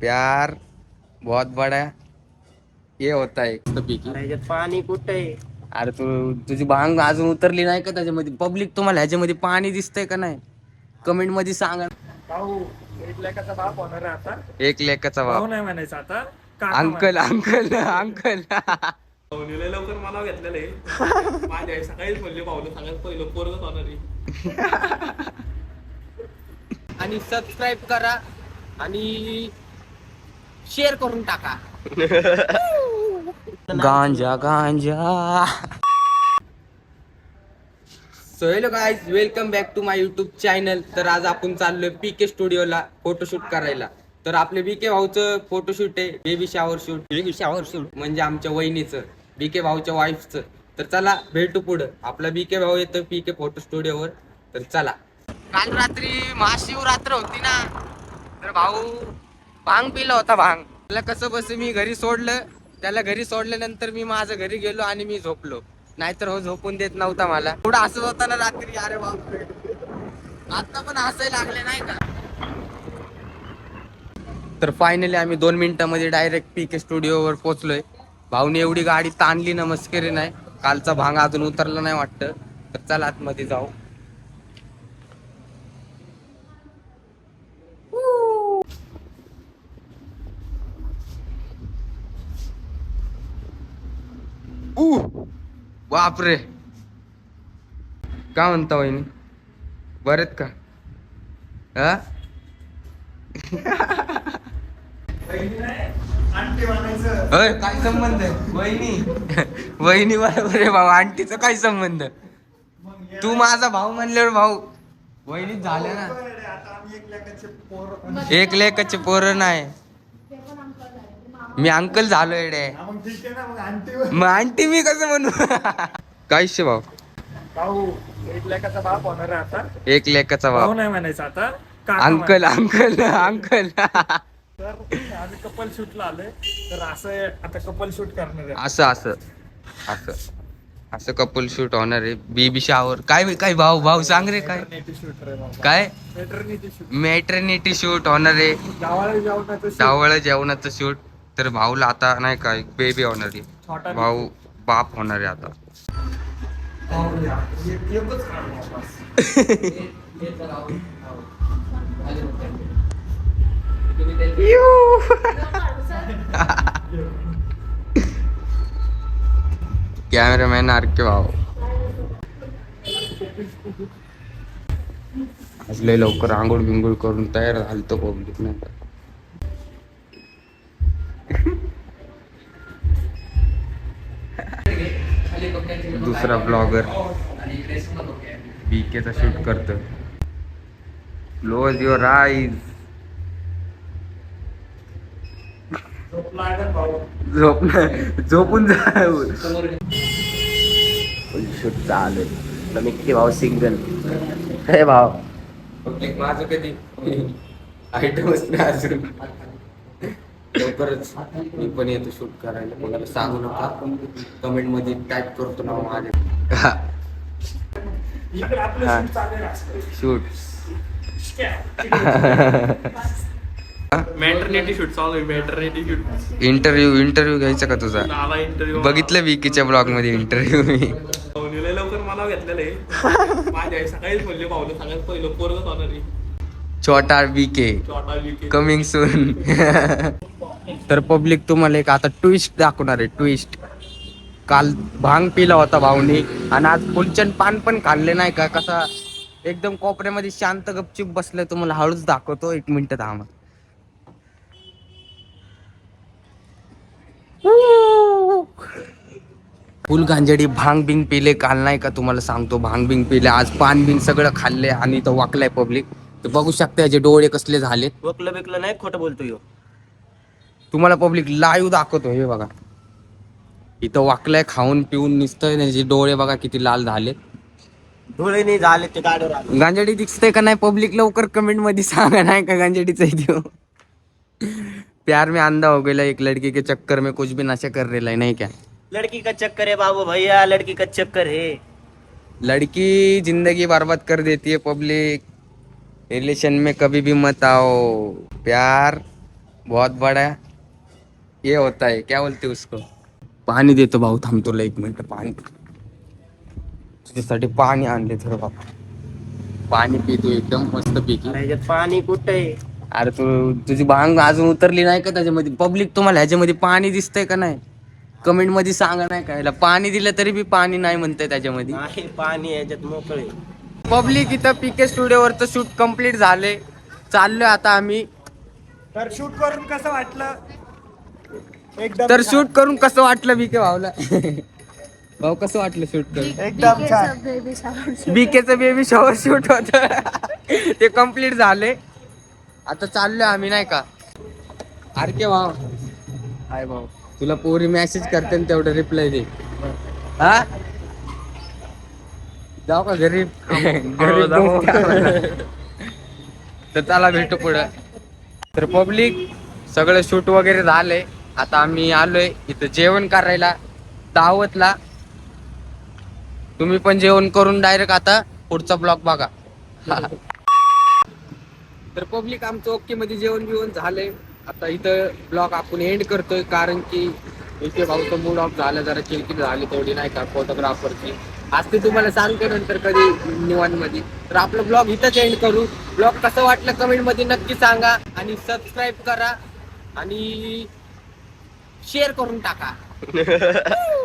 प्यार बहुत बड़ा ये होता है। ह्याच्यात पाणी कुठे अरे तू तुझी भांग अजून उतरली नाही का त्याच्यामध्ये? पब्लिक तुम्हाला ह्याच्यामध्ये पाणी दिसतंय का नाही? कमेंटमध्ये सांगा भाऊ एक लेखाचा बाप होणार आहे आता. एक लेखाचा भाऊ नाही म्हणायचं आता. काका अंकल अंकल अंकल भाऊनीला लवकर मला घेतलेलं आहे. माझ्या आई सकाळीच म्हणले भाऊला सगळ्यात पहिलं पोरगच होणार आहे. आणि सबस्क्राईब करा. आणि शेअर करून टाका. गांजा गांजा. So hello guys welcome back to my YouTube channel तर आज आपण चाललोय पी के स्टुडिओला फोटोशूट करायला. तर आपले बी के भाऊचं फोटोशूट आहे baby shower shoot baby shower shoot म्हणजे आमच्या वहिनीचं बी के भाऊच्या वाईफचं तर चला भेटू पुढं. आपला बी के भाऊ येतो पी के फोटो स्टुडिओवर तर चला. काल रात्री महाशिवरात्र होती ना. तर भाऊ भांग पिला होता भांग त्याला कसं बस मी घरी सोडलं त्याला घरी सोडल्यानंतर मी माझ्या घरी गेलो आणि मी झोपलो. नाहीतर हो झोपून देत नव्हता मला. थोडं असं होता ना रात्री अरे बापरे. आता पण हसाय लागले नाही का? तर फायनली आम्ही दोन मिनिटामध्ये डायरेक्ट पी के स्टुडिओवर पोहोचलोय. भाऊने एवढी गाडी ताणली ना मस्करी नाही. कालचा भांग अजून उतरला नाही वाटतं. तर चला आतमध्ये जाऊ. बापरे. का म्हणता वहिनी? बरेत का? हा? अय काय संबंध वहिनी. वहिनी बरोबर आहे भाऊ आंटीचा काय संबंध? तू माझा भाऊ म्हणल्यावर भाऊ वहिनी झाल्या ना. एक लेखाचे पोरं नाही. मी अंकल झालोय रे. हा, मग ठीक आहे ना मग आणखी मग आंटी मी कसं म्हणू? काय शे भाऊ? भाऊ एक लेखाचा बाप होणार आहे आता. एक भाऊ भाऊ नाही म्हणायचं आता. काका अंकल अंकल अंकल. तर आम्ही कपल शूटला आलोय. तर असं आता कपल शूट करणार आहे. असं असं. असं. असं कपल शूट होणार आहे. बेबी शावर काय काय भाऊ भाऊ सांग रे काय? मेटर्निटी शूट रे बाबा काय? मेटर्निटी शूट मॅटर्निटी शूट होणार आहे. गावाला जेवणाचं shoot. डावळ जेवणाचं शूट तर भाऊला आता नाही काय बेबी होणार आहे. भाऊ बाप होणार आहे आता. एक-. कॅमेरामॅन आर के भाऊ. आज लय लवकर आंघोळ बिंघोळ करून तयार झालतो पब्लिक नाही दुसरा ब्लॉगर बीकेचा शूट करतो. क्लोज युअर आईज झोप झोपून शूट चालू मिक्की भाऊ सिंगल हे पब्लिक माझं कधी? आयटमच नाही अजून. लवकरच मी पण येतो शूट करायला. कोणाला सांगू नका. कमेंटमध्ये टाईप करतो ना माझ्या. इकडे आपलं हा. शूट. शूट मॅटर्निटी शूट चालू आहे मॅटर्निटी शूट इंटरव्ह्यू इंटरव्ह्यू घ्यायचा का तुझा? इंटरव्ह्यू बघितलं विकीच्या ब्लॉगमध्ये इंटरव्ह्यू मी. भाऊनीला लवकर मला घेतलेलं आहे. माझ्या आई सकाळीच म्हणले भाऊला सगळ्यात पहिलं पोरगच होणार छोटा विके. कमिंग सून तर पब्लिक तुम्हाला एक आता ट्विस्ट दाखवणार आहे ट्विस्ट काल भांग पिला होता भाऊनी आणि आज फुलचंद पान पण खाल्ले नाही का? कसा एकदम कोपऱ्यामध्ये शांत गपचूप बसलं तुम्हाला हळूच दाखवतो एक मिनिट. थांबा फुल गांजडी भांग बिंग पिले काल नाही का तुम्हाला सांगतो भांग बिंग पिले आज पान बिन सगळं खाल्ले आणि तो वाकलाय पब्लिक तर बघू शकता याचे डोळे कसले झाले वकलं बिकलं नाही खोटं बोलतो तुम्हाला पब्लिक लाईव्ह दाखवतो हे बघा. इथं वाकलंय खाऊन पिऊन निसतंय त्याचे डोळे बघा किती लाल झाले. धुळे नाही झाले ते गाडीवर आले. गांजडी दिसतंय का नाही पब्लिक लवकर कमेंटमध्ये सांगा नाही का गांजडीचा देऊ. प्यार में अंधा हो गया एक लड़की के चक्कर में कुछ भी नशा कर रहा है नहीं क्या? लड़की का चक्कर है बाबू भैया लड़की का चक्कर है। लड़की जिंदगी बर्बाद कर देती है पब्लिक रिलेशन में कभी भी मत आओ। प्यार बहुत बड़ा ये होता है क्या बोलते उसको? पाणी देतो भाऊ थांब तुला एक मिनिट पाणी तुझ्यासाठी पाणी आणले थोडं बाबा. पाणी पितो एकदम मस्त पिकी. अरे ह्याच्यात पाणी कुठे अरे तू तुझी भांग अजून उतरली नाही का त्याच्यामध्ये? पब्लिक तुम्हाला ह्याच्यामध्ये पाणी दिसतंय का नाही? कमेंटमध्ये सांगा नाही का? याला पाणी दिलं तरी बी पाणी नाही म्हणतंय त्याच्यामध्ये. नाही पाणी ह्याच्यात मोकळे पब्लिक इथं पीके स्टुडिओवरचं शूट कंप्लीट झाले चाललोय आता आम्ही. तर शूट करून कसं वाटलं? एकदम तर. शूट करून कसं वाटलं बीके भाऊला? भाऊ कसं वाटलं शूट करून? एकदम छान. बीकेचं बेबी शॉवर शूट होत. ते कंप्लीट झाले. आता चाललोय आम्ही नाही का? अरे के भाऊ. हाय भाऊ. तुला पोरी मेसेज करते ना तेवढं रिप्लाय दे. हा? जाऊ का घरी? घरी दोस्ती आम्हाला. तर चला भेटू पुढं. तर पब्लिक सगळं शूट वगैरे झालंय आता आम्ही आलोय इथं जेवण करायला दावतला. तुम्ही पण जेवण करून डायरेक्ट आता पुढचा ब्लॉग बघा. तर पब्लिक आमचं ओके मध्ये जेवण बिवण झालंय. आता इथं ब्लॉग आपण एंड करतोय कारण की इथे भाऊचं मूड ऑफ झालं जरा चिडचिड झाली तेवढी नाही का फोटोग्राफरची आज ते तुम्हाला सांगतो नंतर कधी निवांत मध्ये तर आपलं ब्लॉग इथंच एंड करू. ब्लॉग कसं वाटलं कमेंटमध्ये नक्की सांगा आणि सबस्क्राईब करा. आणि शेअर करून टाका.